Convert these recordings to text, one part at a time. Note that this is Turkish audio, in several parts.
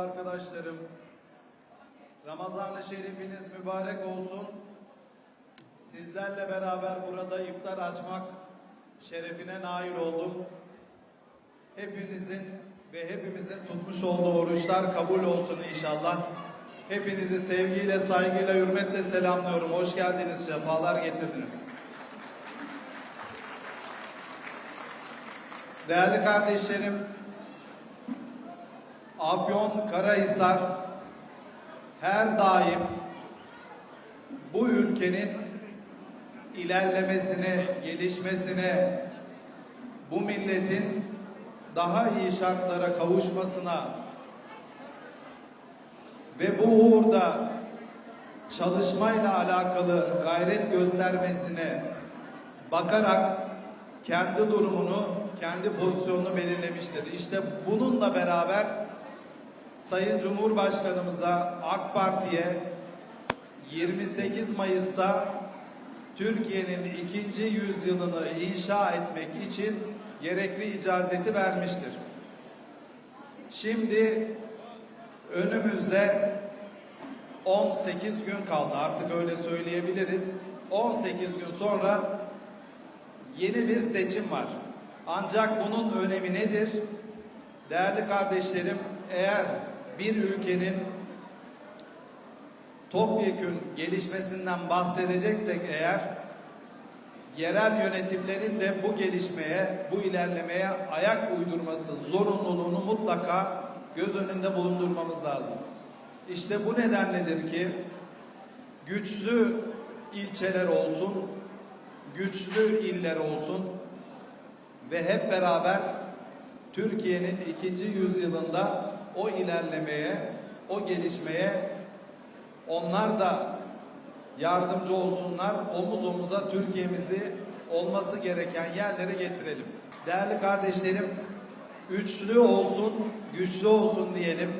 arkadaşlarım, Ramazan-ı Şerifiniz mübarek olsun. Sizlerle beraber burada iftar açmak şerefine nail oldum. Hepinizin ve hepimizin tutmuş olduğu oruçlar kabul olsun inşallah. Hepinizi sevgiyle, saygıyla, hürmetle selamlıyorum. Hoş geldiniz, sefalar getirdiniz. Değerli kardeşlerim, Afyon Karahisar her daim bu ülkenin ilerlemesine, gelişmesine, bu milletin daha iyi şartlara kavuşmasına ve bu uğurda çalışmayla alakalı gayret göstermesine bakarak kendi durumunu, kendi pozisyonunu belirlemiştir. İşte bununla beraber Sayın Cumhurbaşkanımıza, AK Parti'ye 28 Mayıs'ta Türkiye'nin ikinci yüzyılını inşa etmek için gerekli icazeti vermiştir. Şimdi önümüzde 18 gün kaldı artık öyle söyleyebiliriz. 18 gün sonra yeni bir seçim var. Ancak bunun önemi nedir? Değerli kardeşlerim, eğer bir ülkenin topyekün gelişmesinden bahsedeceksek eğer yerel yönetimlerin de bu gelişmeye, bu ilerlemeye ayak uydurması zorunluluğunu mutlaka göz önünde bulundurmamız lazım. İşte bu nedenledir ki güçlü ilçeler olsun, güçlü iller olsun ve hep beraber Türkiye'nin ikinci yüzyılında o ilerlemeye, o gelişmeye onlar da yardımcı olsunlar. Omuz omuza Türkiye'mizi olması gereken yerlere getirelim. Değerli kardeşlerim, üçlü olsun, güçlü olsun diyelim.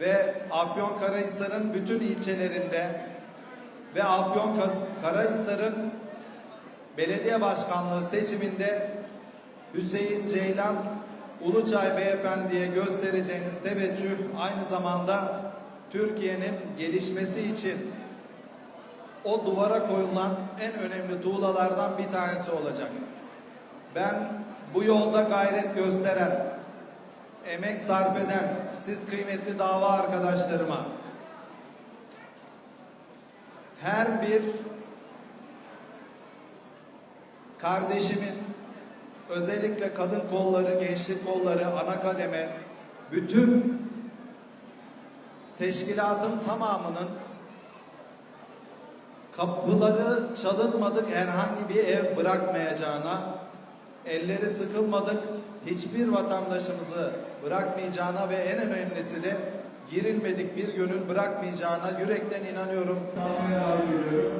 Ve Afyonkarahisar'ın bütün ilçelerinde ve Afyonkarahisar'ın belediye başkanlığı seçiminde Hüseyin Ceylan Uluçay Beyefendi'ye göstereceğiniz teveccüh aynı zamanda Türkiye'nin gelişmesi için o duvara koyulan en önemli tuğlalardan bir tanesi olacak. Ben bu yolda gayret gösteren, emek sarf eden siz kıymetli dava arkadaşlarıma her bir kardeşimin özellikle kadın kolları, gençlik kolları, ana kademe bütün teşkilatın tamamının kapıları çalınmadık herhangi bir ev bırakmayacağına, elleri sıkılmadık hiçbir vatandaşımızı bırakmayacağına ve en önemlisi de girilmedik bir gönül bırakmayacağına yürekten inanıyorum. Ediyorum.